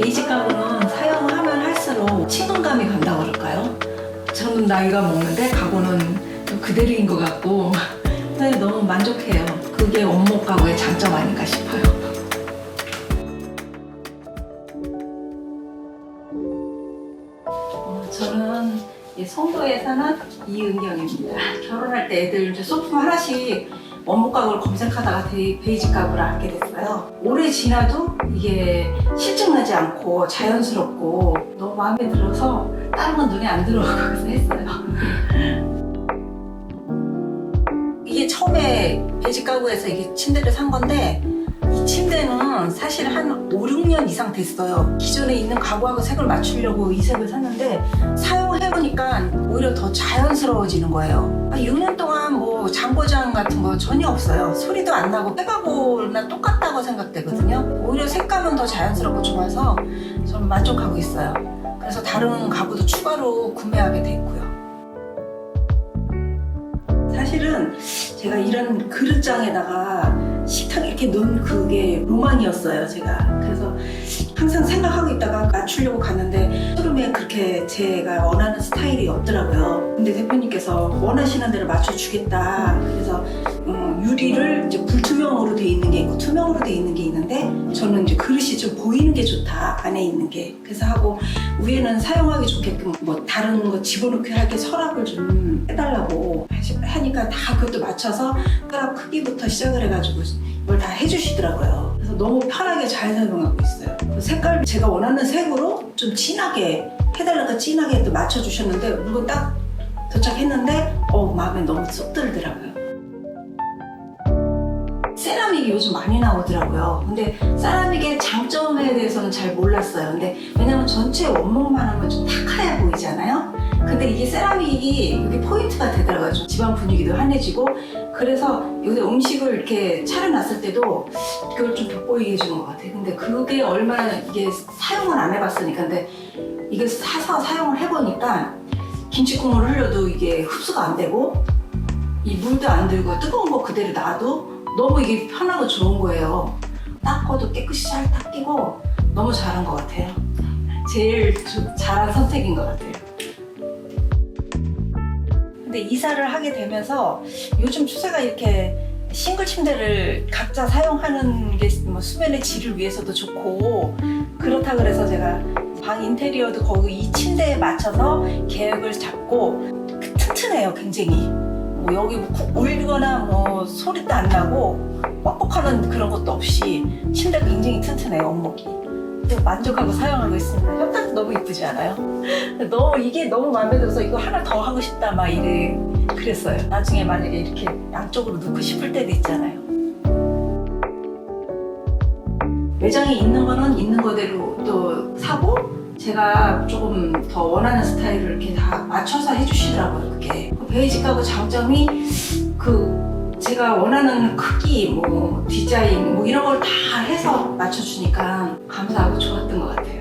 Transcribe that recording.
베이직 가구는 사용하면 할수록 친근감이 간다고 그럴까요? 저는 나이가 먹는데 가구는 좀 그대로인 것 같고 네, 너무 만족해요. 그게 원목 가구의 장점 아닌가 싶어요. 어, 저는 이 송도에 사는 이은경입니다. 결혼할 때 애들 이제 소품 하나씩 원목 가구를 검색하다가 데- 베이직 가구를 알게 됐어요. 오래 지나도 이게 실증나지 않고 자연스럽고 너무 마음에 들어서 다른 건 눈에 안 그래서 했어요. 이게 처음에 베이직 가구에서 이게 침대를 산 건데 이 침대는 사실 한 5, 6년 이상 됐어요. 기존에 있는 가구하고 색을 맞추려고 이 색을 샀는데 사용해보니까 오히려 더 자연스러워지는 거예요. 6년 동안 뭐 장고장 같은 거 전혀 없어요. 소리도 안 나고 빼가구나 똑같다고 생각되거든요. 오히려 색감은 더 자연스럽고 좋아서 저는 만족하고 있어요. 그래서 다른 가구도 추가로 구매하게 됐고요. 사실은 제가 이런 그릇장에다가 식탁 이렇게 넣은 그게 로망이었어요, 제가. 그래서 항상 생각하고 있다가 맞추려고 갔는데 쇼룸에 그렇게 제가 원하는 스타일이 없더라고요. 근데 대표님께서 원하시는 대로 맞춰주겠다. 그래서 음, 유리를 이제 불투명으로 돼 있는 게 있고 투명으로 돼 있는 게 있는데 저는 이제 그릇이 좀 보이는 게 좋다 안에 있는 게 그래서 하고 위에는 사용하기 좋게끔 뭐 다른 거 집어넣기 하게 서랍을 좀 해달라고 하시- 하니까 다 그것도 맞춰서 서랍 크기부터 시작을 해가지고 이걸 다 해주시더라고요. 그래서 너무 편하게 잘 사용하고 있어요. 그 색깔 제가 원하는 색으로 좀 진하게 해달라고 진하게 또 맞춰주셨는데 물건 딱 도착했는데 어 마음에 너무 쏙 들더라고요. 세라믹이 요즘 많이 나오더라고요. 근데 세라믹의 장점에 대해서는 잘 몰랐어요. 근데 왜냐면 전체 원목만 하면 좀 탁하해 보이잖아요. 근데 이게 세라믹이 이게 포인트가 되더라고요. 좀 집안 분위기도 환해지고 그래서 여기 음식을 이렇게 차려놨을 때도 그걸 좀 돋보이게 해주는 것 같아요. 근데 그게 얼마나 이게 사용을 안 해봤으니까 근데 이게 사서 사용을 해보니까 김치국물 흘려도 이게 흡수가 안 되고 이 물도 안 들고 뜨거운 거 그대로 놔도 너무 이게 편하고 좋은 거예요. 닦아도 깨끗이 잘 닦이고 너무 잘한 것 같아요. 제일 좀 잘한 선택인 것 같아요. 근데 이사를 하게 되면서 요즘 추세가 이렇게 싱글 침대를 각자 사용하는 게 뭐 수면의 질을 위해서도 좋고 그렇다 그래서 제가 방 인테리어도 거기 이 침대에 맞춰서 계획을 잡고 그 튼튼해요 굉장히. 뭐 여기 뭐쿡 울거나 뭐 소리도 안 나고 뻑뻑하는 그런 것도 없이 침대가 굉장히 튼튼해요 원목이 만족하고 사용하고 있습니다. 협탁도 너무 이쁘지 않아요? 너무 이게 너무 마음에 들어서 이거 하나 더 하고 싶다 막 이래 그랬어요. 나중에 만약에 이렇게 양쪽으로 넣고 싶을 때도 있잖아요. 매장에 있는 거는 있는 거대로 또 사고 제가 조금 더 원하는 스타일을 이렇게 다 맞춰서 해주시더라고요 그게. 베이직 가구 장점이 그 제가 원하는 크기 뭐 디자인 뭐 이런 걸 다 해서 맞춰주니까 감사하고 좋았던 것 같아요